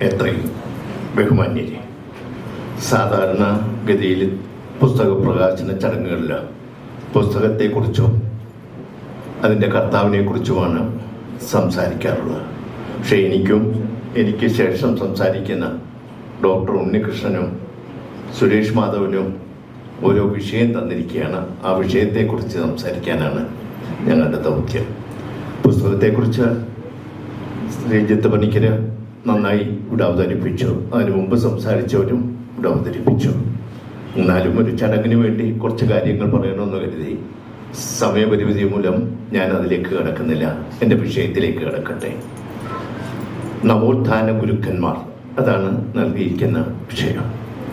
എത്രയും ബഹുമാന്യരെ സാധാരണ ഗതിയിൽ പുസ്തക പ്രകാശന ചടങ്ങുകളിൽ പുസ്തകത്തെക്കുറിച്ചും അതിന്റെ കർത്താവിനെക്കുറിച്ചുമാണ് സംസാരിക്കാറുള്ളത്. പക്ഷേ എനിക്കും എനിക്ക് ശേഷം സംസാരിക്കുന്ന ഡോക്ടർ ഉണ്ണികൃഷ്ണനും സുരേഷ് മാധവനും ഓരോ വിഷയം തന്നിരിക്കുകയാണ്. ആ വിഷയത്തെക്കുറിച്ച് സംസാരിക്കാനാണ് ഞങ്ങളുടെ ദൗത്യം. പുസ്തകത്തെക്കുറിച്ച് ശ്രീജിത്ത് പണിക്കര് നന്നായി ഇവിടെ അവതരിപ്പിച്ചു അതിനു മുമ്പ് സംസാരിച്ചവരും ഇവിടെ അവതരിപ്പിച്ചു എന്നാലും ഒരു ചടങ്ങിന് വേണ്ടി കുറച്ച് കാര്യങ്ങൾ പറയണമെന്ന് കരുതി. സമയപരിമിതി മൂലം ഞാൻ അതിലേക്ക് കടക്കുന്നില്ല. എന്റെ വിഷയത്തിലേക്ക് കടക്കട്ടെ. നവോത്ഥാന ഗുരുക്കന്മാർ അതാണ് നൽകിയിരിക്കുന്ന വിഷയം.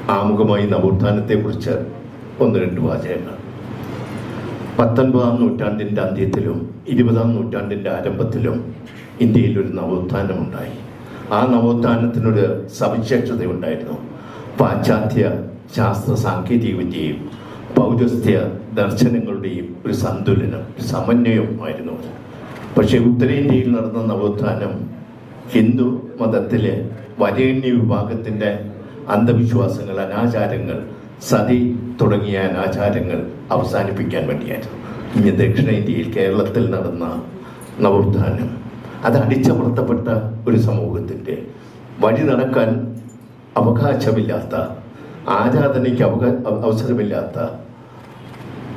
ആമുഖമായി നവോത്ഥാനത്തെക്കുറിച്ച് ഒന്ന് രണ്ട് വാചകങ്ങൾ. പത്തൊൻപതാം നൂറ്റാണ്ടിന്റെ അന്ത്യത്തിലും ഇരുപതാം നൂറ്റാണ്ടിന്റെ ആരംഭത്തിലും ഇന്ത്യയിൽ ഒരു നവോത്ഥാനമുണ്ടായി. ആ നവോത്ഥാനത്തിനൊരു സവിശേഷതയുണ്ടായിരുന്നു. പാശ്ചാത്യ ശാസ്ത്ര സാങ്കേതിക വിദ്യയും പൗരസ്ത്യ ദർശനങ്ങളുടെയും ഒരു സന്തുലനം സമന്വയമായിരുന്നു പക്ഷേ ഉത്തരേന്ത്യയിൽ നടന്ന നവോത്ഥാനം ഹിന്ദു മതത്തിലെ വരേണ്യ വിഭാഗത്തിന്റെ അന്ധവിശ്വാസങ്ങൾ അനാചാരങ്ങൾ സതി തുടങ്ങിയ അനാചാരങ്ങൾ അവസാനിപ്പിക്കാൻ വേണ്ടിയായിരുന്നു. ഇനി ദക്ഷിണേന്ത്യയിൽ കേരളത്തിൽ നടന്ന നവോത്ഥാനം അത് അടിച്ചമർത്തപ്പെട്ട ഒരു സമൂഹത്തിന്റെ വഴി നടക്കാൻ അവകാശമില്ലാത്ത ആരാധനയ്ക്ക് അവകാ അവസരമില്ലാത്ത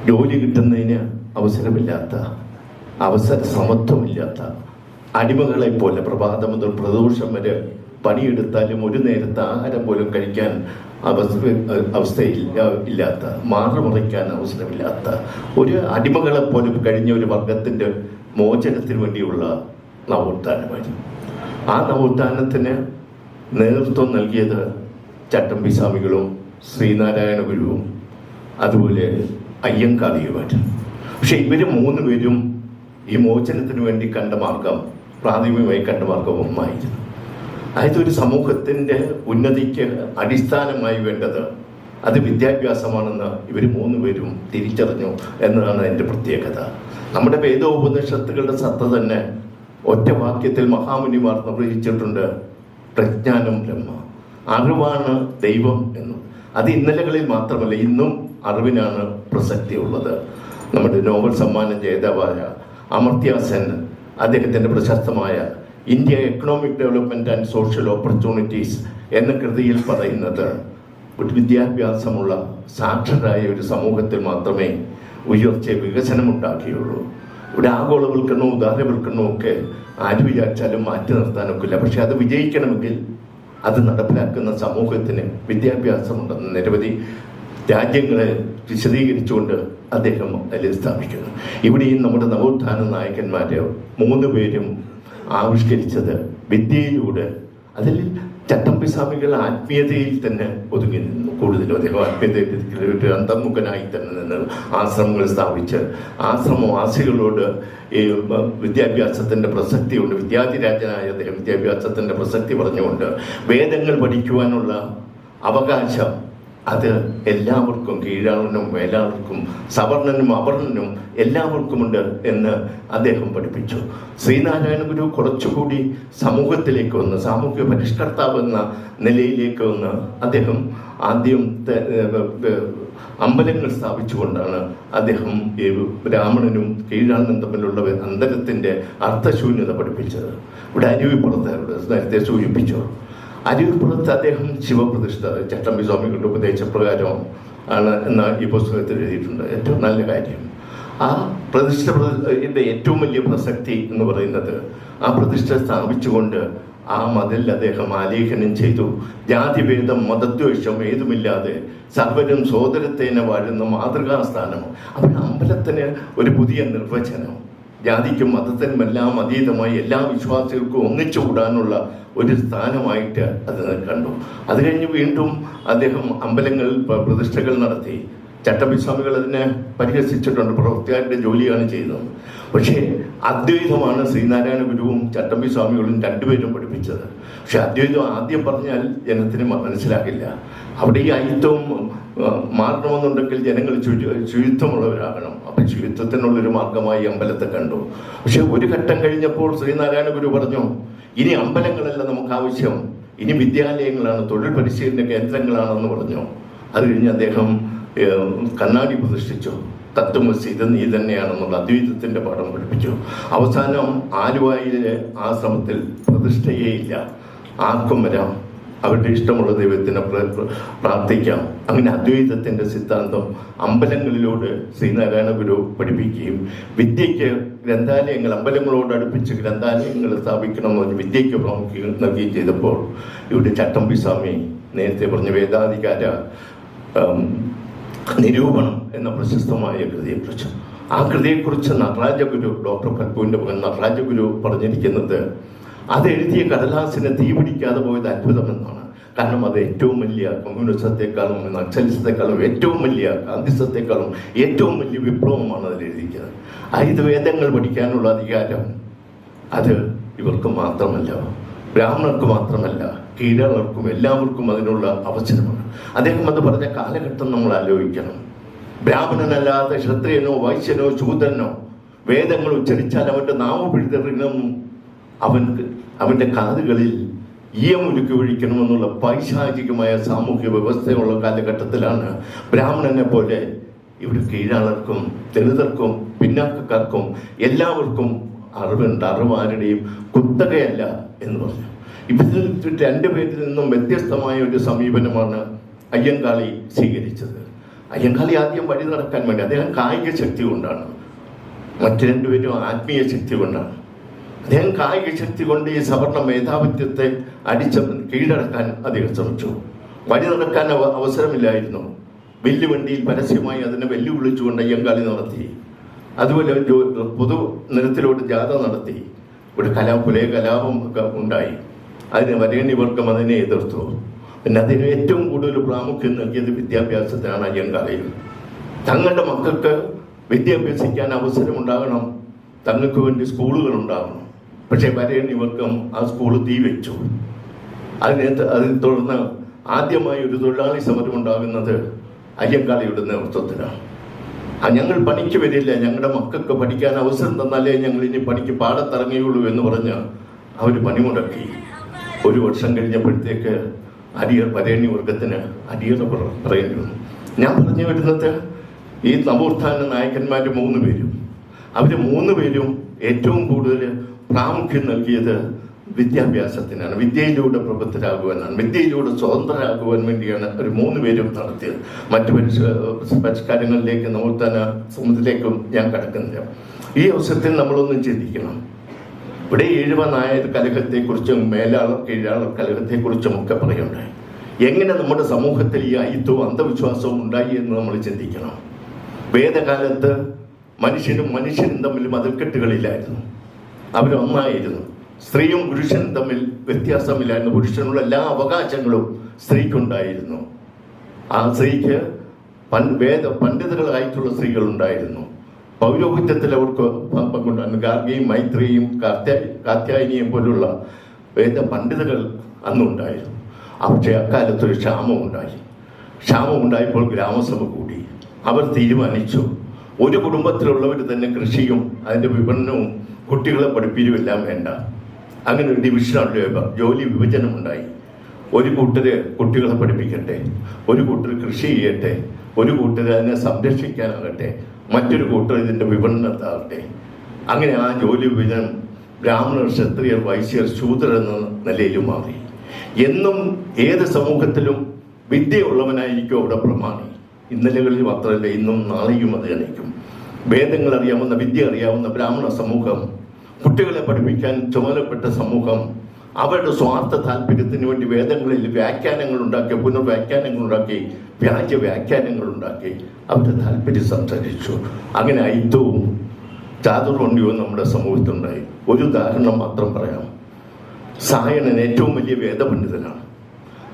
ജോലി കിട്ടുന്നതിന് അവസരമില്ലാത്ത അവസര സമത്വമില്ലാത്ത അടിമകളെ പോലെ പ്രഭാതം മുതൽ പ്രദോഷം വരെ പണിയെടുത്താലും ഒരു നേരത്തെ ആഹാരം പോലും കഴിക്കാൻ അവസ്ഥ ഇല്ലാത്ത ഇല്ലാത്ത മാറുമറിക്കാൻ അവസരമില്ലാത്ത ഒരു അടിമകളെ പോലും കഴിഞ്ഞ ഒരു വർഗത്തിന്റെ മോചനത്തിന് വേണ്ടിയുള്ള നവോത്ഥാനമായിരുന്നു. ആ നവോത്ഥാനത്തിന് നേതൃത്വം നൽകിയത് ചട്ടമ്പി സ്വാമികളും ശ്രീനാരായണ ഗുരുവും അതുപോലെ അയ്യങ്കാളിയുമായിരുന്നു പക്ഷെ ഇവർ മൂന്ന് പേരും ഈ മോചനത്തിന് വേണ്ടി കണ്ട മാർഗം പ്രാഥമികമായി കണ്ട മാർഗം ഒന്നായിരുന്നു അതായത് ഒരു സമൂഹത്തിന്റെ ഉന്നതിക്ക് അടിസ്ഥാനമായി വേണ്ടത് അത് വിദ്യാഭ്യാസമാണെന്ന് ഇവർ മൂന്ന് പേരും തിരിച്ചറിഞ്ഞു എന്നതാണ് എന്റെ പ്രത്യേകത. നമ്മുടെ വേദോപനിഷത്തുകളുടെ സത്ത തന്നെ ഒറ്റ വാക്യത്തിൽ മഹാമുനിമാർ നിർവഹിച്ചിട്ടുണ്ട്. പ്രജ്ഞാനം ബ്രഹ്മ. അറിവാണ് ദൈവം എന്ന്. അത് ഇന്നലകളിൽ മാത്രമല്ല ഇന്നും അറിവിനാണ് പ്രസക്തി ഉള്ളത് നമ്മുടെ നോബൽ സമ്മാനം ജേതാവായ അമർത്യ സെൻ അദ്ദേഹത്തിന്റെ പ്രശസ്തമായ India economic development and social opportunities എന്ന കൃതിയിൽ പറയുന്നത് വിദ്യാഭ്യാസമുള്ള സാക്ഷരരായ ഒരു സമൂഹത്തിൽ മാത്രമേ ഉയർച്ച വികസനമുണ്ടാക്കിയുള്ളൂ. ഇവിടെ ആഗോളവൽക്കരണവും ഉദാരവൽക്കരണവും ഒക്കെ ആര് വിചാരിച്ചാലും മാറ്റി നിർത്താനൊക്കില്ല. പക്ഷെ അത് വിജയിക്കണമെങ്കിൽ അത് നടപ്പിലാക്കുന്ന സമൂഹത്തിന് വിദ്യാഭ്യാസമുണ്ടെന്ന് നിരവധി രാജ്യങ്ങളെ വിശദീകരിച്ചുകൊണ്ട് അദ്ദേഹം അതിൽ സ്ഥാപിക്കുന്നു. ഇവിടെയും നമ്മുടെ നവോത്ഥാന നായകന്മാരെ മൂന്ന് പേരും ആവിഷ്കരിച്ചത് വിദ്യയിലൂടെ അതിൽ ചട്ടമ്പിസ്വാമികൾ ആത്മീയതയിൽ തന്നെ ഒതുങ്ങി നിന്നു. കൂടുതലും അദ്ദേഹം ആത്മീയതയിൽ അന്തമുഖനായി തന്നെ നിന്ന് ആശ്രമങ്ങൾ സ്ഥാപിച്ച് ആശ്രമവാസികളോട് ഈ വിദ്യാഭ്യാസത്തിന്റെ പ്രസക്തിയുണ്ട് വിദ്യാധിരാജനായ അദ്ദേഹം വിദ്യാഭ്യാസത്തിന്റെ പ്രസക്തി പറഞ്ഞുകൊണ്ട് വേദങ്ങൾ പഠിക്കുവാനുള്ള അവകാശം അത് എല്ലാവർക്കും കീഴാളനും മേലാളർക്കും സവർണനും അവർണനും എല്ലാവർക്കുമുണ്ട് എന്ന് അദ്ദേഹം പഠിപ്പിച്ചു. ശ്രീനാരായണ ഗുരു കുറച്ചുകൂടി സമൂഹത്തിലേക്ക് വന്ന് സാമൂഹ്യ പരിഷ്കർത്താവ് എന്ന നിലയിലേക്ക് വന്ന് അദ്ദേഹം ആദ്യം അമ്പലങ്ങൾ സ്ഥാപിച്ചുകൊണ്ടാണ് അദ്ദേഹം ഈ ബ്രാഹ്മണനും കീഴാളനും തമ്മിലുള്ള അന്തരത്തിന്റെ അർത്ഥശൂന്യത പഠിപ്പിച്ചത്. ഇവിടെ അരുവിപ്പുറത്ത് നേരത്തെ സൂചിപ്പിച്ചു. അരിവിപ്പുറത്ത് അദ്ദേഹം ശിവപ്രതിഷ്ഠ ചട്ടമ്പി സ്വാമികളുടെ ഉപദേശപ്രകാരം ആണ് എന്ന് ഈ പുസ്തകത്തിൽ എഴുതിയിട്ടുണ്ട്. ഏറ്റവും നല്ല കാര്യം. ആ പ്രതിഷ്ഠ ഏറ്റവും വലിയ പ്രസക്തി എന്ന് പറയുന്നത് ആ പ്രതിഷ്ഠ സ്ഥാപിച്ചുകൊണ്ട് ആ മതിൽ അദ്ദേഹം ആലേഖനം ചെയ്തു. ജാതിഭേദം മതദ്വേഷം ഏതുമില്ലാതെ സർവരും സോദരത്തേനെ വാഴുന്ന മാതൃകാസ്ഥാനം അപ്പോൾ അമ്പലത്തിന് ഒരു പുതിയ നിർവചനം. ജാതിക്കും മതത്തിനുമെല്ലാം അതീതമായി എല്ലാ വിശ്വാസികൾക്കും ഒന്നിച്ചു കൂടാനുള്ള ഒരു സ്ഥാനമായിട്ട് അത് കണ്ടു. അത് കഴിഞ്ഞ് വീണ്ടും അദ്ദേഹം അമ്പലങ്ങളിൽ പ്രതിഷ്ഠകൾ നടത്തി. ചട്ടമ്പിസ്വാമികൾ അതിനെ പരിഹസിച്ചിട്ടുണ്ട്. പ്രവൃത്തിയാരുടെ ജോലിയാണ് ചെയ്തത്. പക്ഷേ അദ്വൈതമാണ് ശ്രീനാരായണ ഗുരുവും ചട്ടമ്പി സ്വാമികളും രണ്ടുപേരും പഠിപ്പിച്ചത്. പക്ഷെ അദ്വൈതം ആദ്യം പറഞ്ഞാൽ ജനത്തിന് മനസ്സിലാകില്ല. അവിടെ ഈ അയിത്തവും ആ, മാറണമെന്നുണ്ടെങ്കിൽ ജനങ്ങൾ ശുചി ശുചിത്വമുള്ളവരാകണം അപ്പൊ ശുചിത്വത്തിനുള്ളൊരു മാർഗമായി അമ്പലത്തെ കണ്ടു. പക്ഷെ ഒരു ഘട്ടം കഴിഞ്ഞപ്പോൾ ശ്രീനാരായണ ഗുരു പറഞ്ഞു ഇനി അമ്പലങ്ങളല്ല നമുക്ക് ആവശ്യം. ഇനി വിദ്യാലയങ്ങളാണ് തൊഴിൽ പരിശീലന കേന്ദ്രങ്ങളാണെന്ന് പറഞ്ഞു. അത് കഴിഞ്ഞ് അദ്ദേഹം കണ്ണാടി പ്രതിഷ്ഠിച്ചു. തത്വമസി ഇത് നീ തന്നെയാണെന്നുള്ള അദ്വൈതത്തിന്റെ പാഠം പഠിപ്പിച്ചു. അവസാനം ആലുവായിലെ ആശ്രമത്തിൽ പ്രതിഷ്ഠയേ ഇല്ല. ആർക്കും വരാം. അവരുടെ ഇഷ്ടമുള്ള ദൈവത്തിനെ പ്ര- പ്ര- പ്രാർത്ഥിക്കാം. അങ്ങനെ അദ്വൈതത്തിന്റെ സിദ്ധാന്തം അമ്പലങ്ങളിലൂടെ ശ്രീനാരായണ ഗുരു പഠിപ്പിക്കുകയും വിദ്യയ്ക്ക് ഗ്രന്ഥാലയങ്ങൾ അമ്പലങ്ങളോട് അടുപ്പിച്ച് ഗ്രന്ഥാലയങ്ങൾ സ്ഥാപിക്കണമെന്ന് വിദ്യയ്ക്ക് പ്രാമുഖ്യം നൽകുകയും ചെയ്തപ്പോൾ ഇവിടെ ചട്ടമ്പി സ്വാമി നേരത്തെ പറഞ്ഞ വേദാധികാര നിരൂപണം എന്ന പ്രശസ്തമായ കൃതിയെക്കുറിച്ച്. ആ കൃതിയെക്കുറിച്ച് നടരാജഗുരു ഡോക്ടർ പൽപുവിന്റെ മകൻ നടരാജഗുരു പറഞ്ഞിരിക്കുന്നത് അത് എഴുതിയ കടലാസിനെ തീ പിടിക്കാതെ പോയത് അത്ഭുതമെന്നാണ്. കാരണം അത് ഏറ്റവും വലിയ കമ്മ്യൂണിസത്തെക്കാളും നക്സലിസത്തെക്കാളും ഏറ്റവും വലിയ ഗാന്ധിസത്തെക്കാളും ഏറ്റവും വലിയ വിപ്ലവമാണ് അതിൽ എഴുതിയിരിക്കുന്നത്. ഐത് വേദങ്ങൾ പഠിക്കാനുള്ള അധികാരം അത് ഇവർക്ക് മാത്രമല്ല ബ്രാഹ്മണർക്ക് മാത്രമല്ല കീഴവർക്കും എല്ലാവർക്കും അതിനുള്ള അവസരമാണ്. അദ്ദേഹം അത് പറഞ്ഞ കാലഘട്ടം നമ്മൾ ആലോചിക്കണം. ബ്രാഹ്മണനല്ലാതെ ക്ഷത്രിയനോ വൈശ്യനോ ശൂദ്രനോ വേദങ്ങൾ ഉച്ചരിച്ചാൽ അവന്റെ നാമം പിഴുതെറിയണം. അവൻക്ക് അവന്റെ കാതുകളിൽ ഈയമുരുക്കി ഒഴിക്കണമെന്നുള്ള പൈശാചികമായ സാമൂഹ്യ വ്യവസ്ഥയുള്ള കാലഘട്ടത്തിലാണ് ബ്രാഹ്മണനെ പോലെ ഇവിടെ കീഴാളർക്കും ദളിതർക്കും പിന്നാക്കക്കാർക്കും എല്ലാവർക്കും അറിവുണ്ട് അറിവ് ആരുടെയും കുത്തകയല്ല എന്ന് പറഞ്ഞു. ഇതിൽ രണ്ടുപേരിൽ നിന്നും വ്യത്യസ്തമായ ഒരു സമീപനമാണ് അയ്യങ്കാളി സ്വീകരിച്ചത്. അയ്യങ്കാളി ആദ്യം വഴി നടക്കാൻ വേണ്ടി അദ്ദേഹം കായിക ശക്തി കൊണ്ടാണ്. മറ്റു രണ്ടുപേരും ആത്മീയ ശക്തി കൊണ്ടാണ്. അദ്ദേഹം കായിക ശക്തി കൊണ്ട് ഈ സവർണ മേധാവിത്വത്തെ അടിച്ച കീഴടക്കാൻ അദ്ദേഹം ശ്രമിച്ചു. വഴി നടക്കാൻ അവ- അവസരമില്ലായിരുന്നു. വെല്ലുവണ്ടിയിൽ പരസ്യമായി അതിനെ വെല്ലുവിളിച്ചുകൊണ്ട് അയ്യങ്കാളി നടത്തി. അതുപോലെ പൊതു നിരത്തിലോട്ട് ജാഥ നടത്തി. ഒരു കലാ പുലയ കലാപം ഉണ്ടായി. അതിന് വരേണ്ടി വർഗം അതിനെ എതിർത്തു. പിന്നെ അതിന് ഏറ്റവും കൂടുതൽ പ്രാമുഖ്യം നൽകിയത് വിദ്യാഭ്യാസത്തിനാണ് അയ്യങ്കാളിയിൽ. തങ്ങളുടെ മക്കൾക്ക് വിദ്യാഭ്യസിക്കാൻ അവസരമുണ്ടാകണം. തങ്ങൾക്ക് വേണ്ടി സ്കൂളുകൾ ഉണ്ടാകണം പക്ഷെ വരേണ്യവർഗം ആ സ്കൂൾ തീ വെച്ചു. അതിനെ അതിനെ തുടർന്ന് ആദ്യമായി ഒരു തൊഴിലാളി സമരം ഉണ്ടാകുന്നത് അയ്യങ്കാളിയുടെ നേതൃത്വത്തിലാണ്. ആ ഞങ്ങൾ പണിക്ക് വരില്ല. ഞങ്ങളുടെ മക്കൾക്ക് പഠിക്കാൻ അവസരം തന്നാലേ ഞങ്ങൾ ഇനി പണിക്ക് പാടത്തിറങ്ങിയുള്ളൂ എന്ന് പറഞ്ഞ് അവർ പണിമുടക്കി. ഒരു വർഷം കഴിഞ്ഞപ്പോഴത്തേക്ക് അടിയർ പരേണി വർഗത്തിന് അടിയറ പറ- പറയേണ്ടി വന്നു ഞാൻ പറഞ്ഞു വരുന്നത് ഈ നവോത്ഥാന നായകന്മാർ മൂന്ന് പേരും. അവർ മൂന്ന് പേരും ഏറ്റവും കൂടുതൽ പ്രാമുഖ്യം നൽകിയത് വിദ്യാഭ്യാസത്തിനാണ്. വിദ്യയിലൂടെ പ്രബുദ്ധരാകുവാനാണ്. വിദ്യയിലൂടെ സ്വതന്ത്രരാകുവാൻ വേണ്ടിയാണ് ഒരു മൂന്ന് പേരും നടത്തിയത്. മറ്റു പരിഷ് പരിഷ്കാരങ്ങളിലേക്ക് നവോത്ഥാന സമൂഹത്തിലേക്കും ഞാൻ കടക്കുന്നില്ല. ഈ അവസരത്തിൽ നമ്മളൊന്നും ചിന്തിക്കണം. ഇവിടെ എഴുപതായ കലഹത്തെക്കുറിച്ചും മേലാളർ കീഴാളർ കലഹത്തെക്കുറിച്ചും ഒക്കെ പറയുണ്ടായി എങ്ങനെ നമ്മുടെ സമൂഹത്തിൽ ഈ അയിത്വവും അന്ധവിശ്വാസവും ഉണ്ടായി എന്ന് നമ്മൾ ചിന്തിക്കണം. വേദകാലത്ത് മനുഷ്യനും മനുഷ്യനും തമ്മിൽ മതിൽക്കെട്ടുകളില്ലായിരുന്നു. അവരൊന്നായിരുന്നു സ്ത്രീയും പുരുഷനും തമ്മിൽ വ്യത്യാസമില്ലായിരുന്നു. പുരുഷനുള്ള എല്ലാ അവകാശങ്ങളും സ്ത്രീക്കുണ്ടായിരുന്നു. ആ സ്ത്രീക്ക് പൺ വേദ പണ്ഡിതകളായിട്ടുള്ള സ്ത്രീകൾ ഉണ്ടായിരുന്നു പൗരോഹിത്യത്തിൽ അവർക്ക് പങ്കുണ്ടായിരുന്നു ഗാർഗിയും മൈത്രിയും കാർത്യാ കാത്യായനിയും പോലുള്ള വേദ പണ്ഡിതകൾ അന്നുണ്ടായിരുന്നു. പക്ഷേ അക്കാലത്ത് ഒരു ക്ഷാമം ഉണ്ടായി. ക്ഷാമം ഉണ്ടായപ്പോൾ ഗ്രാമസഭ കൂടി. അവർ തീരുമാനിച്ചു. ഒരു കുടുംബത്തിലുള്ളവർ തന്നെ കൃഷിയും അതിന്റെ വിപണനവും കുട്ടികളെ പഠിപ്പിക്കുമെല്ലാം വേണ്ട. അങ്ങനെ ഒരു ലേബർ ജോലി വിഭജനം ഉണ്ടായി. ഒരു കൂട്ടര് കുട്ടികളെ പഠിപ്പിക്കട്ടെ. ഒരു കൂട്ടർ കൃഷി ചെയ്യട്ടെ. ഒരു കൂട്ടർ അതിനെ സംരക്ഷിക്കാനാകട്ടെ. മറ്റൊരു കൂട്ടർ ഇതിന്റെ വിപണനത്താകട്ടെ അങ്ങനെ ആ ജോലി വിഭജനം ബ്രാഹ്മണർ ക്ഷത്രിയർ വൈശ്യർ ശൂദ്രർ എന്ന നിലയിൽ മാറി. എന്നും ഏത് സമൂഹത്തിലും വിദ്യയുള്ളവനായിരിക്കും അവിടെ പ്രമാണി. ഇന്നലകളിൽ മാത്രമല്ല ഇന്നും നാളെയും അത് ജനിക്കും വേദങ്ങൾ അറിയാവുന്ന വിദ്യ അറിയാവുന്ന ബ്രാഹ്മണ സമൂഹം കുട്ടികളെ പഠിപ്പിക്കാൻ ചുമതലപ്പെട്ട സമൂഹം അവരുടെ സ്വാർത്ഥ താല്പര്യത്തിന് വേണ്ടി വേദങ്ങളിൽ വ്യാഖ്യാനങ്ങൾ ഉണ്ടാക്കി പുനർവ്യാഖ്യാനങ്ങൾ ഉണ്ടാക്കി വ്യാജ വ്യാഖ്യാനങ്ങൾ ഉണ്ടാക്കി അവരുടെ താല്പര്യം സംസാരിച്ചു. അങ്ങനെ ഐത്തവും ചാതുർവണ്ടിയും നമ്മുടെ സമൂഹത്തിലുണ്ടായി. ഒരു ഉദാഹരണം മാത്രം പറയാം. സായണൻ ഏറ്റവും വലിയ വേദപണ്ഡിതനാണ്.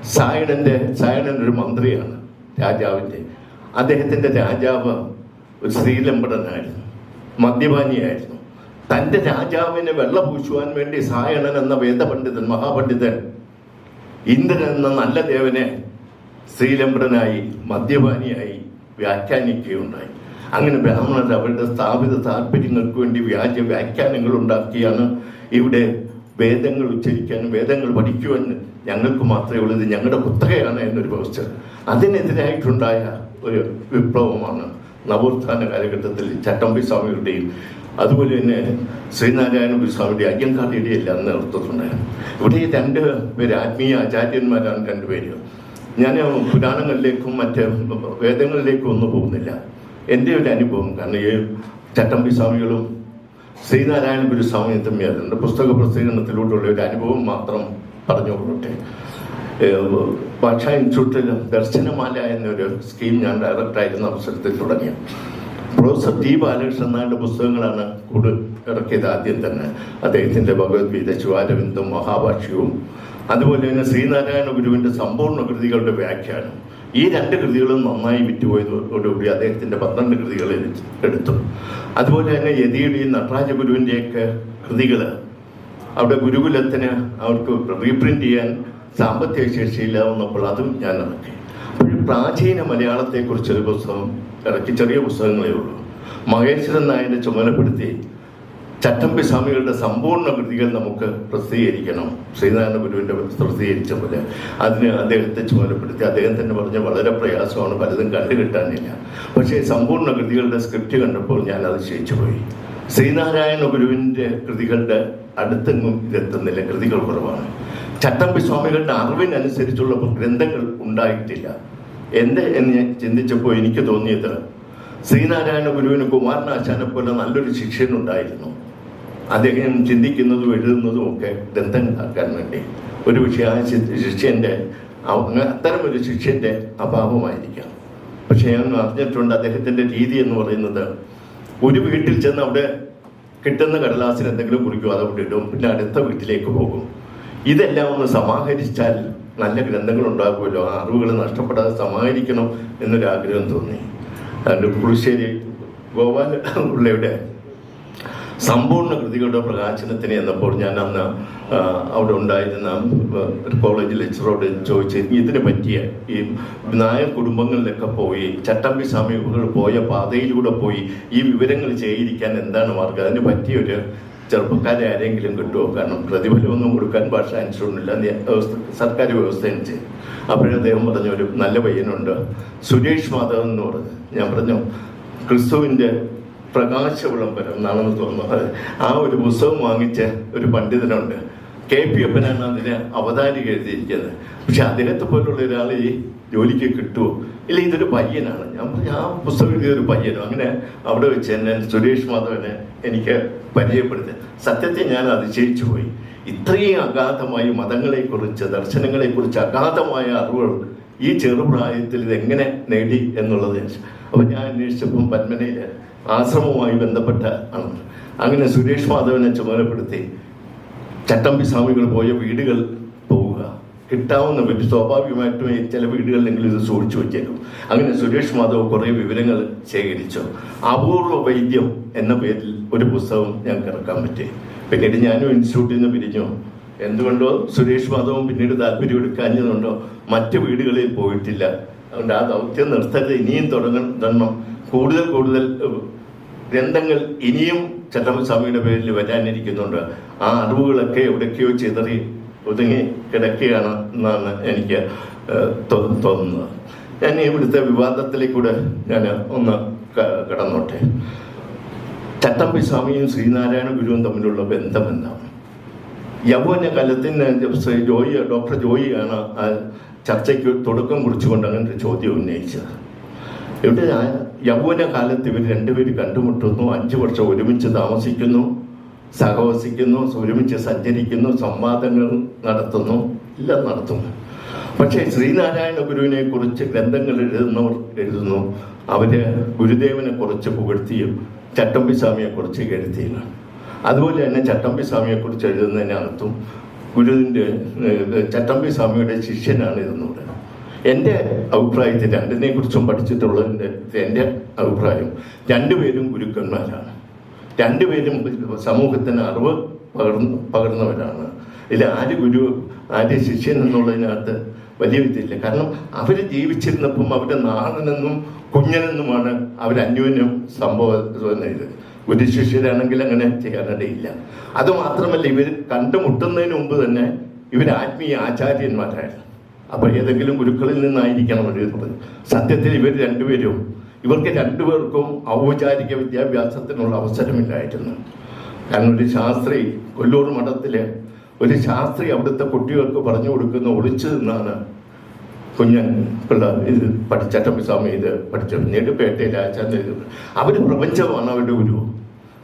സായണന്റെ സായണൻ ഒരു മന്ത്രിയാണ് രാജാവിന്റെ അദ്ദേഹത്തിന്റെ രാജാവ് ഒരു ശ്രീലമ്പടനായിരുന്നു മദ്യപാനിയായിരുന്നു. തന്റെ രാജാവിനെ വെള്ളം പൂശുവാൻ വേണ്ടി സായണൻ എന്ന വേദപണ്ഡിതൻ മഹാപണ്ഡിതൻ ഇന്ദ്രൻ എന്ന നല്ല ദേവനെ ശ്രീലംബരനായി മദ്യപാനിയായി വ്യാഖ്യാനിക്കുകയുണ്ടായി. അങ്ങനെ ബ്രാഹ്മണർ അവരുടെ സ്ഥാപിത താല്പര്യങ്ങൾക്ക് വേണ്ടി വ്യാജ വ്യാഖ്യാനങ്ങൾ ഉണ്ടാക്കിയാണ് ഇവിടെ വേദങ്ങൾ ഉച്ചരിക്കാനും വേദങ്ങൾ പഠിക്കുവാനും ഞങ്ങൾക്ക് മാത്രമേ ഉള്ളൂ. ഇത് ഞങ്ങളുടെ കുത്തകയാണ് എന്നൊരു വ്യവസ്ഥ. അതിനെതിരായിട്ടുണ്ടായ ഒരു വിപ്ലവമാണ് നവോത്ഥാന കാലഘട്ടത്തിൽ ചട്ടമ്പി സ്വാമികളുടെയും അതുപോലെ തന്നെ ശ്രീനാരായണ ഗുരുസ്വാമിയുടെ അയ്യങ്കാളിയുടെ എല്ലാം നേതൃത്വത്തിലുണ്ടായിരുന്നു ഇവിടെ രണ്ട് പേര് ആത്മീയ ആചാര്യന്മാരാണ് രണ്ടുപേര് ഞാൻ പുരാണങ്ങളിലേക്കും മറ്റ് വേദങ്ങളിലേക്കും ഒന്നും പോകുന്നില്ല. എന്റെ ഒരു അനുഭവം കാരണം ഈ ചട്ടമ്പി സ്വാമികളും ശ്രീനാരായണ ഗുരുസ്വാമിയും തമ്മിൽ എന്റെ പുസ്തക പ്രസിദ്ധീകരണത്തിലൂടെയുള്ള ഒരു അനുഭവം മാത്രം പറഞ്ഞു ഭാഷാ ഇൻസ്റ്റിറ്റ്യൂട്ടിൽ ദർശനമാല എന്നൊരു സ്കീം ഞാൻ ഡയറക്ടറായിരുന്ന അവസരത്തിൽ തുടങ്ങിയ പ്രൊഫസർ ടി ബാലകൃഷ്ണൻ നായരുടെ പുസ്തകങ്ങളാണ് കൂടുതൽ ഇറക്കിയത് ആദ്യം തന്നെ. അദ്ദേഹത്തിന്റെ ഭഗവത്ഗീത ശിവാരവിന്ദും മഹാഭാഷ്യവും അതുപോലെ തന്നെ ശ്രീനാരായണ ഗുരുവിന്റെ സമ്പൂർണ കൃതികളുടെ വ്യാഖ്യാനം. ഈ രണ്ട് കൃതികളും നന്നായി വിറ്റുപോയതോടുകൂടി അദ്ദേഹത്തിന്റെ പന്ത്രണ്ട് കൃതികൾ എടുത്തു. അതുപോലെ തന്നെ യതിയുടെയും നടരാജ ഗുരുവിന്റെയൊക്കെ കൃതികൾ അവിടെ ഗുരുകുലത്തിന് അവർക്ക് റീപ്രിന്റ് ചെയ്യാൻ സാമ്പത്തിക ശേഷിയില്ല വന്നപ്പോൾ അതും ഞാൻ ഇറക്കി. പ്രാചീന മലയാളത്തെക്കുറിച്ച് ഒരു പുസ്തകം ഇറക്കി ചെറിയ പുസ്തകങ്ങളേ ഉള്ളൂ. മഹേശ്വരൻ നായരെ ചുമതലപ്പെടുത്തി ചട്ടമ്പി സ്വാമികളുടെ സമ്പൂർണ കൃതികൾ നമുക്ക് പ്രസിദ്ധീകരിക്കണം. ശ്രീനാരായണ ഗുരുവിന്റെ പ്രസിദ്ധീകരിച്ച പോലെ അതിന് അദ്ദേഹത്തെ ചുമതലപ്പെടുത്തി അദ്ദേഹം തന്നെ പറഞ്ഞ വളരെ പ്രയാസമാണ് പലതും കണ്ടു കിട്ടാനില്ല. പക്ഷേ സമ്പൂർണ കൃതികളുടെ സ്ക്രിപ്റ്റ് കണ്ടപ്പോൾ ഞാൻ അതിശയിച്ചു പോയി. ശ്രീനാരായണ ഗുരുവിന്റെ കൃതികളുടെ അടുത്തെങ്ങും ഇതെത്തുന്നില്ല കൃതികൾ കുറവാണ്. ചട്ടമ്പി സ്വാമികളുടെ അറിവിനനുസരിച്ചുള്ള ഗ്രന്ഥങ്ങൾ ഉണ്ടായിട്ടില്ല. എന്ത് എന്ന് ചിന്തിച്ചപ്പോൾ എനിക്ക് തോന്നിയത് ശ്രീനാരായണ ഗുരുവിന് കുമാരനാശാനെ പോലെ നല്ലൊരു ശിഷ്യനുണ്ടായിരുന്നു. അദ്ദേഹം ചിന്തിക്കുന്നതും എഴുതുന്നതും ഒക്കെ ഗ്രന്ഥങ്ങളാക്കാൻ വേണ്ടി. ഒരു ശിക്ഷന്റെ ശിഷ്യന്റെ അവ- അത്തരം ഒരു ശിഷ്യന്റെ അഭാവമായിരിക്കാം. പക്ഷെ ഞാൻ അറിഞ്ഞിട്ടുണ്ട് അദ്ദേഹത്തിന്റെ രീതി എന്ന് പറയുന്നത് ഒരു വീട്ടിൽ ചെന്ന് അവിടെ കിട്ടുന്ന കടലാസിന് എന്തെങ്കിലും കുറിക്കും അതവിടെ ഇടും പിന്നെ അടുത്ത വീട്ടിലേക്ക് പോകും. ഇതെല്ലാം ഒന്ന് സമാഹരിച്ചാൽ നല്ല ഗ്രന്ഥങ്ങൾ ഉണ്ടാകുമല്ലോ ആ അറിവുകൾ നഷ്ടപ്പെടാതെ സമാഹരിക്കണം എന്നൊരു ആഗ്രഹം തോന്നി. അതിന്റെ പുളിശ്ശേരി ഗോപാല പിള്ളയുടെ സമ്പൂർണ കൃതികളുടെ പ്രകാശനത്തിന് എന്നപ്പോൾ ഞാൻ അന്ന് അവിടെ ഉണ്ടായിരുന്ന ഒരു കോളേജ് ലെക്ചറോട് ചോദിച്ചു ഇതിനെ പറ്റിയ? ഈ നായർ കുടുംബങ്ങളിലൊക്കെ പോയി ചട്ടമ്പി സമീപങ്ങൾ പോയ പാതയിലൂടെ പോയി ഈ വിവരങ്ങൾ ശേഖരിക്കാൻ എന്താണ് മാർഗം? അതിന് പറ്റിയ ഒരു ചെറുപ്പക്കാരെ ആരെങ്കിലും കിട്ടുമോ കാരണം പ്രതിഫലമൊന്നും കൊടുക്കാൻ ഭാഷ അനുസരിച്ചില്ല സർക്കാർ വ്യവസ്ഥ അനുസരിച്ച്. അപ്പോഴും അദ്ദേഹം പറഞ്ഞ ഒരു നല്ല പയ്യനുണ്ട്. സുരേഷ് മാധവൻ എന്ന് പറഞ്ഞു. ഞാൻ പറഞ്ഞു ക്രിസ്തുവിന്റെ പ്രകാശ വിളംബരം എന്നാണെന്ന് തോന്നുന്നു. ആ ഒരു പുസ്തകം വാങ്ങിച്ച ഒരു പണ്ഡിതനുണ്ട്. കെ. പി. അപ്പനാണ് അതിന് അവതാരിക എഴുതിയിരിക്കുന്നത്. പക്ഷെ അദ്ദേഹത്തെ പോലുള്ള ഒരാൾ ഈ ജോലിക്ക് കിട്ടുമോ ഇല്ല ഇതൊരു പയ്യനാണ്. ഞാൻ ആ പുസ്തകം എഴുതിയ ഒരു പയ്യനും? അങ്ങനെ അവിടെ വെച്ച് എന്നെ സുരേഷ് മാധവനെ എനിക്ക് പരിചയപ്പെടുത്തി. സത്യത്തെ ഞാൻ അതിശയിച്ചു പോയി. ഇത്രയും അഗാധമായി മതങ്ങളെക്കുറിച്ച് ദർശനങ്ങളെക്കുറിച്ച് അഗാധമായ അറിവുകൾ ഈ ചെറുപ്രായത്തിൽ ഇതെങ്ങനെ നേടി എന്നുള്ളത് അപ്പം ഞാൻ അന്വേഷിച്ചപ്പം പന്മനയിൽ ആശ്രമവുമായി ബന്ധപ്പെട്ട ആണ് അങ്ങനെ സുരേഷ് മാധവനെ ചുമതലപ്പെടുത്തി. ചട്ടമ്പി സ്വാമികൾ പോയ വീടുകൾ കിട്ടാവുന്ന വീട്ടിൽ സ്വാഭാവികമായിട്ടും ചില വീടുകളിലെങ്കിലും ഇത് സൂക്ഷിച്ചു വെച്ചേക്കും. അങ്ങനെ സുരേഷ് മാധവ് കുറേ വിവരങ്ങൾ ശേഖരിച്ചു. അപൂർവ വൈദ്യം എന്ന പേരിൽ ഒരു പുസ്തകം ഞങ്ങൾക്ക് ഇറക്കാൻ പറ്റി. പിന്നീട് ഞാനും ഇൻസ്റ്റിറ്റ്യൂട്ടിൽ നിന്ന് പിരിഞ്ഞു. എന്തുകൊണ്ടോ സുരേഷ് മാധവും പിന്നീട് താല്പര്യം എടുക്കാഞ്ഞതുകൊണ്ടോ മറ്റു വീടുകളിൽ പോയിട്ടില്ല. അതുകൊണ്ട് ആ ദൗത്യം നിർത്തരുത്. ഇനിയും തുടങ്ങണം. കൂടുതൽ കൂടുതൽ ഗ്രന്ഥങ്ങൾ ഇനിയും ചട്ടമ്പസ്വാമിയുടെ പേരിൽ വരാനിരിക്കുന്നുണ്ട്. ആ അറിവുകളൊക്കെ എവിടേക്കോ ചിതറി ഒതുങ്ങി കിടക്കുകയാണ് എന്നാണ് എനിക്ക് തോന്നുന്നത്. ഞാൻ ഇവിടുത്തെ വിവാദത്തിലേക്കൂടെ ഞാൻ ഒന്ന് കടന്നോട്ടെ. ചട്ടമ്പി സ്വാമിയും ശ്രീനാരായണ ഗുരുവും തമ്മിലുള്ള ബന്ധം എന്താണ് യൗവന കാലത്തിന് ജോയി ഡോക്ടർ ജോയിയാണ് ആ ചർച്ചയ്ക്ക് തുടക്കം കുറിച്ചുകൊണ്ട് അങ്ങനെ ഒരു ചോദ്യം ഉന്നയിച്ചത്. ഇവിടെ യൗവന കാലത്ത് ഇവർ രണ്ടുപേരും കണ്ടുമുട്ടുന്നു അഞ്ചു വർഷം ഒരുമിച്ച് താമസിക്കുന്നു സഹവസിക്കുന്നു ഒരുമിച്ച് സഞ്ചരിക്കുന്നു സംവാദങ്ങൾ നടത്തുന്നു എല്ലാം നടത്തുന്നു. പക്ഷേ ശ്രീനാരായണ ഗുരുവിനെ കുറിച്ച് ഗ്രന്ഥങ്ങൾ എഴുതുന്നവർ എഴുതുന്നു. അവർ ഗുരുദേവനെ കുറിച്ച് പുകഴ്ത്തിയും ചട്ടമ്പി സ്വാമിയെ കുറിച്ച് എഴുതിയാണ് അതുപോലെ തന്നെ ചട്ടമ്പി സ്വാമിയെ കുറിച്ച് എഴുതുന്നതിനകത്തും ഗുരുവിന്റെ ചട്ടമ്പി സ്വാമിയുടെ ശിഷ്യനാണ് ഇതെന്ന് എന്റെ അഭിപ്രായത്തിൽ രണ്ടിനെ കുറിച്ചും പഠിച്ചിട്ടുള്ളതിന്റെ എന്റെ അഭിപ്രായം രണ്ടുപേരും ഗുരുക്കന്മാരാണ്. രണ്ടുപേരും സമൂഹത്തിന് അറിവ് പകർന്ന് പകർന്നവരാണ്. ഇതിൽ ആര് ഗുരു ആര് ശിഷ്യൻ എന്നുള്ളതിനകത്ത് വലിയ വിധയില്ല കാരണം അവർ ജീവിച്ചിരുന്നപ്പം അവരുടെ നാടനെന്നും കുഞ്ഞനെന്നുമാണ് അവർ അന്യോന്യം സംഭവം ഇത് ഗുരു ശിഷ്യരാണെങ്കിൽ അങ്ങനെ ചെയ്യാനിടയില്ല അത് മാത്രമല്ല ഇവർ കണ്ടുമുട്ടുന്നതിന് മുമ്പ് തന്നെ ഇവർ ആത്മീയ ആചാര്യന്മാരായിരുന്നു. അപ്പോൾ ഏതെങ്കിലും ഗുരുക്കളിൽ നിന്നായിരിക്കണം അവർ സത്യത്തിൽ ഇവർ രണ്ടുപേരും ഇവർക്ക് രണ്ടുപേർക്കും ഔപചാരിക വിദ്യാഭ്യാസത്തിനുള്ള അവസരമില്ലായിരുന്നു. കാരണം ഒരു ശാസ്ത്രി കൊല്ലൂർ മഠത്തിലെ ഒരു ശാസ്ത്രി അവിടുത്തെ കുട്ടികൾക്ക് പറഞ്ഞു കൊടുക്കുന്ന ഒളിച്ചു നിന്നാണ് കുഞ്ഞൻ പിള്ളേർ ഇത് പഠിച്ച ചട്ടമ്പിസ്വാമി ഇത് പഠിച്ച പിന്നീട് പേട്ടയിൽ ആചാര്യ അവർ പ്രപഞ്ചമാണ് അവരുടെ ഗുരു.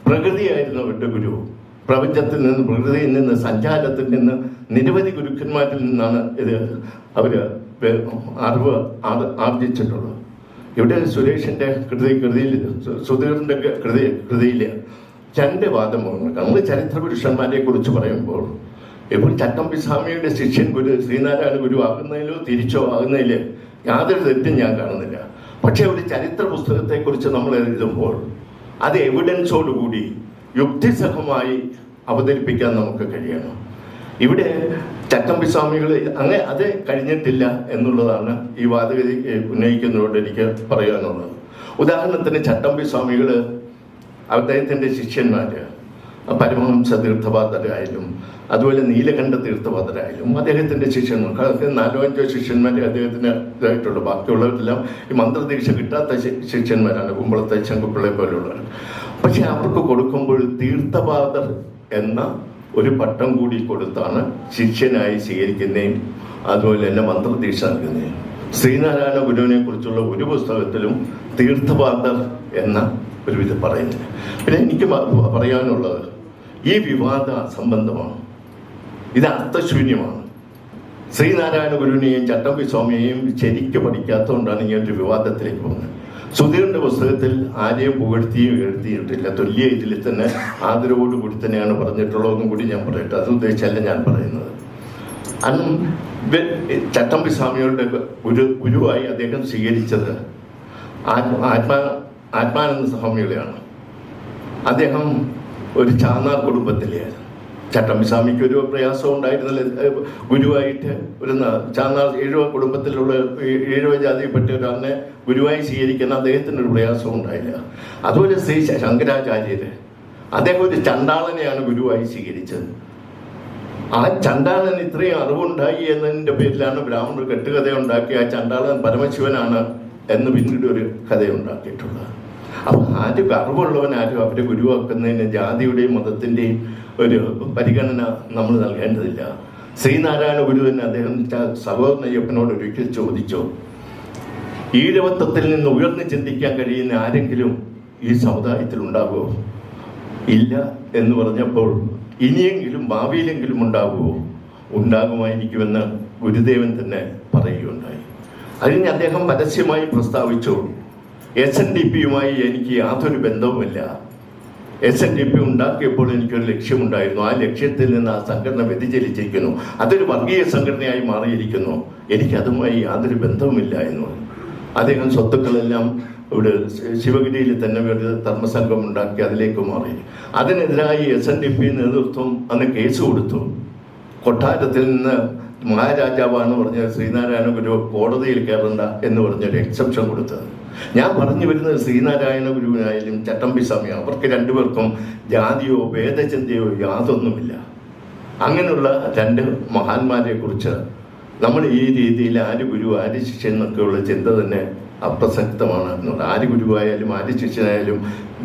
പ്രകൃതിയായിരുന്നു അവരുടെ ഗുരു. പ്രപഞ്ചത്തിൽ നിന്ന് പ്രകൃതിയിൽ നിന്ന് സഞ്ചാരത്തിൽ നിന്ന് നിരവധി ഗുരുക്കന്മാരിൽ നിന്നാണ് ഇത് അവർ വേ- അറിവ് ആർ- ആർജിച്ചിട്ടുള്ളത്. ഇവിടെ സുരേഷിന്റെ കൃതി കൃതിയിൽ സുധീറിന്റെ കൃതി കൃതിയിൽ ചന്റെ വാദമാണ് നമ്മൾ ചരിത്ര പുരുഷന്മാരെ കുറിച്ച് പറയുമ്പോൾ ഇപ്പോൾ ചട്ടമ്പി സ്വാമിയുടെ ശിഷ്യൻ ഗുരു ശ്രീനാരായണ ഗുരു ആകുന്നതിലോ തിരിച്ചോ ആകുന്നതിൽ യാതൊരു തെറ്റും ഞാൻ കാണുന്നില്ല. പക്ഷെ ഒരു ചരിത്ര പുസ്തകത്തെക്കുറിച്ച് നമ്മൾ എഴുതുമ്പോൾ അത് എവിഡൻസോടുകൂടി യുക്തിസഹമായി അവതരിപ്പിക്കാൻ നമുക്ക് കഴിയണം. ഇവിടെ ചട്ടമ്പി സ്വാമികൾ അങ്ങനെ അത് കഴിഞ്ഞിട്ടില്ല എന്നുള്ളതാണ് ഈ വാദഗതി ഉന്നയിക്കുന്നതോട് എനിക്ക് പറയാനുള്ളത്. ഉദാഹരണത്തിന് ചട്ടമ്പി സ്വാമികൾ അദ്ദേഹത്തിന്റെ ശിഷ്യന്മാര് പരമഹംസ തീർത്ഥപാദരായാലും അതുപോലെ നീലകണ്ഠ തീർത്ഥപാദരായാലും അദ്ദേഹത്തിന്റെ ശിഷ്യന്മാർ അദ്ദേഹത്തിന് നാലോ അഞ്ചോ ശിഷ്യന്മാരെ അദ്ദേഹത്തിന് ഇതായിട്ടുള്ളൂ ബാക്കിയുള്ളവരെല്ലാം ഈ മന്ത്രദീക്ഷ കിട്ടാത്ത ശിഷ്യന്മാരാണ് കുമ്പളത്തെ ശങ്കുപ്പിള്ളെ പോലെയുള്ളവർ പക്ഷെ അവർക്ക് കൊടുക്കുമ്പോൾ തീർത്ഥപാദർ എന്ന ഒരു പട്ടം കൂടി കൊടുത്താണ് ശിഷ്യനായി സ്വീകരിക്കുന്നതും അതുപോലെ തന്നെ മന്ത്രദീക്ഷ നൽകുന്നതും ശ്രീനാരായണ ഗുരുവിനെ കുറിച്ചുള്ള ഒരു പുസ്തകത്തിലും തീർത്ഥപാദർ എന്ന ഒരു ഇത് പറയുന്നില്ല. പിന്നെ എനിക്ക് പറയാനുള്ളത് ഈ വിവാദ സംബന്ധമാണ്. ഇത് അർത്ഥശൂന്യമാണ്. ശ്രീനാരായണ ഗുരുവിനെയും ചട്ടമ്പി സ്വാമിയെയും ശരിക്ക് പഠിക്കാത്തതുകൊണ്ടാണ് ഈ ഒരു വിവാദത്തിലേക്ക് പോകുന്നത്. സുധീറിന്റെ പുസ്തകത്തിൽ ആരെയും പുകഴ്ത്തിയും എഴുതിയിട്ടില്ല. തുല്യ ഇതിൽ തന്നെ ആദരവോടുകൂടി തന്നെയാണ് പറഞ്ഞിട്ടുള്ളതെന്നും കൂടി ഞാൻ പറയട്ടെ. അത് ഉദ്ദേശിച്ചല്ല ഞാൻ പറയുന്നത്. ചട്ടമ്പി സ്വാമികളുടെ ഗുരു ഗുരുവായി അദ്ദേഹം സ്വീകരിച്ചത് ആത്മ ആത്മാ ആത്മാനന്ദ സ്വാമികളെയാണ്. അദ്ദേഹം ഒരു ചാന്നാർ കുടുംബത്തിലെയായിരുന്നു. ചട്ടമ്പി സ്വാമിക്ക് ഒരു പ്രയാസം ഉണ്ടായിരുന്നില്ല ഗുരുവായിട്ട് ഒരു ചാന്നാർ ഏഴുവ കുടുംബത്തിലുള്ള ഏഴുവ ജാതിയിൽപ്പെട്ട ഒരു അന്നെ ഗുരുവായി സ്വീകരിക്കുന്ന അദ്ദേഹത്തിന് ഒരു പ്രയാസം ഉണ്ടായില്ല അതുപോലെ ശ്രീ ശങ്കരാചാര്യര് അദ്ദേഹം ഒരു ചണ്ടാളനെയാണ് ഗുരുവായി സ്വീകരിച്ചത്. ആ ചണ്ടാളൻ ഇത്രയും അറിവുണ്ടായി എന്നതിന്റെ പേരിലാണ് ബ്രാഹ്മണർ കെട്ടുകഥ ഉണ്ടാക്കി ആ ചണ്ടാളൻ പരമശിവനാണ് എന്ന് പിന്നീട് ഒരു കഥ ഉണ്ടാക്കിയിട്ടുള്ളത് അപ്പൊ ആരും അറിവുള്ളവൻ ആരും അവരെ ഗുരുവാക്കുന്നതിന് ജാതിയുടെയും മതത്തിന്റെയും ഒരു പരിഗണന നമ്മൾ നൽകേണ്ടതില്ല. ശ്രീനാരായണ ഗുരുവിന് അദ്ദേഹം അയ്യപ്പനോട് ഒരിക്കൽ ചോദിച്ചു ഈഴവത്വത്തിൽ നിന്ന് ഉയർന്നു ചിന്തിക്കാൻ കഴിയുന്ന ആരെങ്കിലും ഈ സമുദായത്തിൽ ഉണ്ടാകുമോ? ഇല്ല എന്ന് പറഞ്ഞപ്പോൾ ഇനിയെങ്കിലും ഭാവിയിലെങ്കിലും ഉണ്ടാകുമോ? ഉണ്ടാകുമായിരിക്കുമെന്ന് ഗുരുദേവൻ തന്നെ പറയുകയുണ്ടായി. അതിന് അദ്ദേഹം പരസ്യമായി പ്രസ്താവിച്ചു എസ് എൻ ഡി പിയുമായി എനിക്ക് യാതൊരു ബന്ധവുമില്ല. എസ് എൻ ഡി പി ഉണ്ടാക്കിയപ്പോൾ എനിക്കൊരു ലക്ഷ്യമുണ്ടായിരുന്നു. ആ ലക്ഷ്യത്തിൽ നിന്ന് ആ സംഘടന വ്യതിചലിച്ചിരിക്കുന്നു. അതൊരു വർഗീയ സംഘടനയായി മാറിയിരിക്കുന്നു. എനിക്കതുമായി യാതൊരു ബന്ധവുമില്ല എന്ന് പറഞ്ഞു. അദ്ദേഹം സ്വത്തുക്കളെല്ലാം ഇവിടെ ശിവഗിരിയിൽ തന്നെ ഒരു ധർമ്മസംഘം ഉണ്ടാക്കി അതിലേക്ക് മാറി. അതിനെതിരായി എസ് എൻ ഡി പി നേതൃത്വം അന്ന് കേസ് കൊടുത്തു. കൊട്ടാരത്തിൽ നിന്ന് മഹാരാജാവാണ് പറഞ്ഞ ശ്രീനാരായണ ഗുരു കോടതിയിൽ കയറണ്ട എന്ന് പറഞ്ഞൊരു എക്സെപ്ഷൻ കൊടുത്തത്. ഞാൻ പറഞ്ഞു വരുന്നത് ശ്രീനാരായണ ഗുരുവിനായാലും ചട്ടമ്പി സ്വാമി അവർക്ക് രണ്ടുപേർക്കും ജാതിയോ ഭേദചിന്തയോ യാതൊന്നുമില്ല. അങ്ങനെയുള്ള രണ്ട് മഹാന്മാരെ കുറിച്ച് നമ്മൾ ഈ രീതിയിൽ ആര് ഗുരു ആര് ശിഷ്യൻ എന്നൊക്കെയുള്ള ചിന്ത തന്നെ അപ്രസക്തമാണ് എന്നുള്ളത്. ആര് ഗുരുവായാലും ആര് ശിഷ്യനായാലും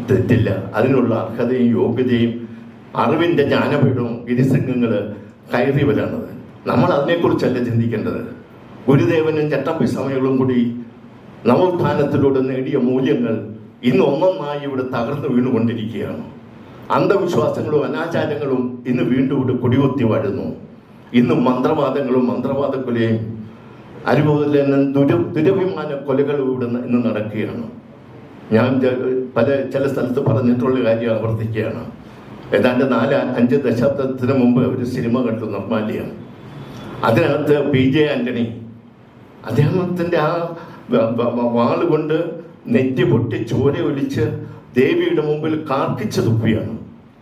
തെറ്റില്ല. അതിനുള്ള അർഹതയും യോഗ്യതയും അറിവിന്റെ ജ്ഞാനപീഠവും ഗിരിസംഘങ്ങൾ കയറി വരാണത് നമ്മൾ അതിനെക്കുറിച്ചല്ല ചിന്തിക്കേണ്ടത്. ഗുരുദേവനും ചട്ടമ്പി സ്വാമികളും കൂടി നവോത്ഥാനത്തിലൂടെ നേടിയ മൂല്യങ്ങൾ ഇന്ന് ഒന്നൊന്നായി ഇവിടെ തകർന്നു വീണുകൊണ്ടിരിക്കുകയാണ്. അന്ധവിശ്വാസങ്ങളും അനാചാരങ്ങളും ഇന്ന് വീണ്ടും ഇവിടെ കൊടികുത്തി വാഴുന്നു. ഇന്ന് മന്ത്രവാദങ്ങളും മന്ത്രവാദ കൊലയും അതുപോലെ തന്നെ ദുര ദുരഭിമാന കൊലകളും ഇവിടെ ഇന്ന് നടക്കുകയാണ്. ഞാൻ പല ചില സ്ഥലത്ത് പറഞ്ഞിട്ടുള്ള കാര്യം ആവർത്തിക്കുകയാണ്. ഏതാണ്ട് നാല് അഞ്ച് ദശാബ്ദത്തിന് മുമ്പ് ഒരു സിനിമ കണ്ടു നിർമ്മാല്യം അതിനകത്ത് പി ജെ ആന്റണി. അദ്ദേഹത്തിന്റെ ആ വാളുകൊണ്ട് നെറ്റി പൊട്ടി ചോര ഒലിച്ച് ദേവിയുടെ മുമ്പിൽ കാർക്കിച്ച തുപ്പിയാണ്.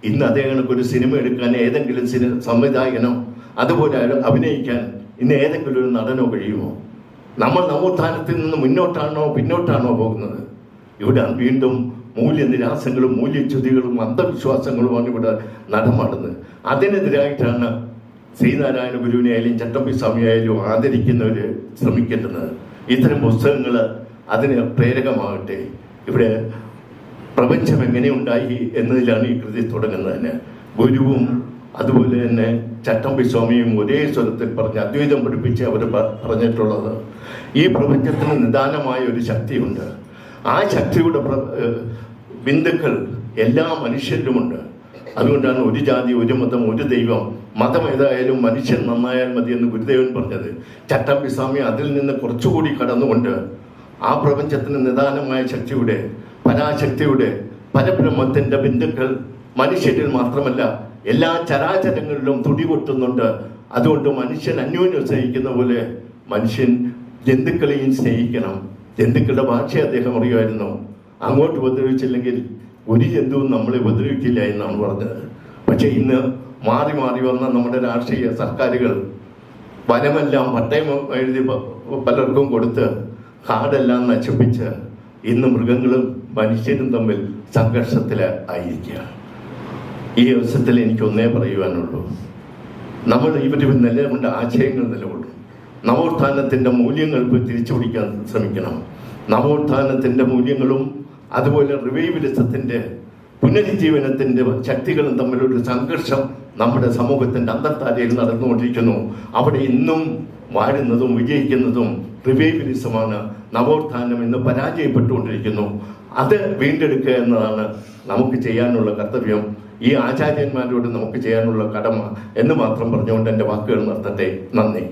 ഇന്ന് അദ്ദേഹങ്ങൾക്ക് ഒരു സിനിമ എടുക്കാൻ ഏതെങ്കിലും സിനി സംവിധായകനോ അതുപോലെ അഭിനയിക്കാൻ ഇന്ന് ഏതെങ്കിലും ഒരു നടനോ കഴിയുമോ? നമ്മൾ നവോത്ഥാനത്തിൽ നിന്ന് മുന്നോട്ടാണോ പിന്നോട്ടാണോ പോകുന്നത്? ഇവിടെ വീണ്ടും മൂല്യനിരാസങ്ങളും മൂല്യച്യുതികളും അന്ധവിശ്വാസങ്ങളുമാണ് ഇവിടെ നടമാടുന്നത്. അതിനെതിരായിട്ടാണ് ശ്രീനാരായണ ഗുരുവിനെ ആയാലും ചട്ടമ്പി സ്വാമിയായാലും ആദരിക്കുന്നവർ ശ്രമിക്കേണ്ടത് ഇത്തരം പുസ്തകങ്ങൾ അതിന് പ്രേരകമാകട്ടെ. ഇവിടെ പ്രപഞ്ചം എങ്ങനെ ഉണ്ടായി എന്നതിലാണ് ഈ കൃതി തുടങ്ങുന്നത് തന്നെ. ഗുരുവും അതുപോലെ തന്നെ ചട്ടമ്പി സ്വാമിയും ഒരേ സ്വരത്തിൽ പറഞ്ഞ് അദ്വൈതം പഠിപ്പിച്ച് അവർ പറഞ്ഞിട്ടുള്ളത്. ഈ പ്രപഞ്ചത്തിന് നിദാനമായ ഒരു ശക്തിയുണ്ട്. ആ ശക്തിയുടെ ബിന്ദുക്കൾ എല്ലാ മനുഷ്യരിലുമുണ്ട് അതുകൊണ്ടാണ് ഒരു ജാതി ഒരു മതം ഒരു ദൈവം. മതം ഏതായാലും മനുഷ്യൻ നന്നായാൽ മതി എന്ന് ഗുരുദേവൻ പറഞ്ഞത്. ചട്ടമ്പി സ്വാമി അതിൽ നിന്ന് കുറച്ചുകൂടി കടന്നുകൊണ്ട് ആ പ്രപഞ്ചത്തിന് നിദാനമായ ശക്തിയുടെ പരാശക്തിയുടെ പരബ്രഹ്മത്തിന്റെ ബിന്ദുക്കൾ മനുഷ്യരിൽ മാത്രമല്ല എല്ലാ ചരാചരങ്ങളിലും തുടി കൊട്ടുന്നുണ്ട് അതുകൊണ്ട് മനുഷ്യൻ അന്യോന്യം സ്നേഹിക്കുന്ന പോലെ മനുഷ്യൻ ജന്തുക്കളെയും സ്നേഹിക്കണം. ജന്തുക്കളുടെ ഭാഷ അദ്ദേഹം അറിയുമായിരുന്നു. അങ്ങോട്ട് ഉപദ്രവിച്ചില്ലെങ്കിൽ ഒരു ജന്തുവും നമ്മളെ ഉപദ്രവിക്കില്ല എന്നാണ് പറഞ്ഞത്. പക്ഷെ ഇന്ന് മാറി മാറി വന്ന നമ്മുടെ രാഷ്ട്രീയ സർക്കാരുകൾ വനമെല്ലാം പട്ടയം എഴുതി പലർക്കും കൊടുത്ത് കാടെല്ലാം നശിപ്പിച്ച് ഇന്ന് മൃഗങ്ങളും മനുഷ്യരും തമ്മിൽ സംഘർഷത്തിൽ ആയിരിക്കുകയാണ് ഈ അവസരത്തിൽ എനിക്ക് ഒന്നേ പറയുവാനുള്ളൂ. നമ്മൾ ഇവർ നിലകൊണ്ട് ആശയങ്ങൾ നിലകൊള്ളും. നവോത്ഥാനത്തിന്റെ മൂല്യങ്ങൾക്ക് തിരിച്ചു പിടിക്കാൻ ശ്രമിക്കണം. നവോത്ഥാനത്തിന്റെ മൂല്യങ്ങളും അതുപോലെ റിവൈവലിസത്തിന്റെ പുനരുജ്ജീവനത്തിന്റെ ശക്തികളും തമ്മിലൊരു സംഘർഷം നമ്മുടെ സമൂഹത്തിന്റെ അന്തർത്താരയിൽ നടന്നുകൊണ്ടിരിക്കുന്നു. അവിടെ ഇന്നും വാഴുന്നതും വിജയിക്കുന്നതും റിവൈവലിസമാണ് നവോത്ഥാനം ഇന്ന് പരാജയപ്പെട്ടുകൊണ്ടിരിക്കുന്നു. അത് വീണ്ടെടുക്കുക എന്നതാണ് നമുക്ക് ചെയ്യാനുള്ള കർത്തവ്യം. ഈ ആചാര്യന്മാരോട് നമുക്ക് ചെയ്യാനുള്ള കടമ എന്ന് മാത്രം പറഞ്ഞുകൊണ്ട് എന്റെ വാക്കുകൾ നിർത്തട്ടെ. നന്ദി.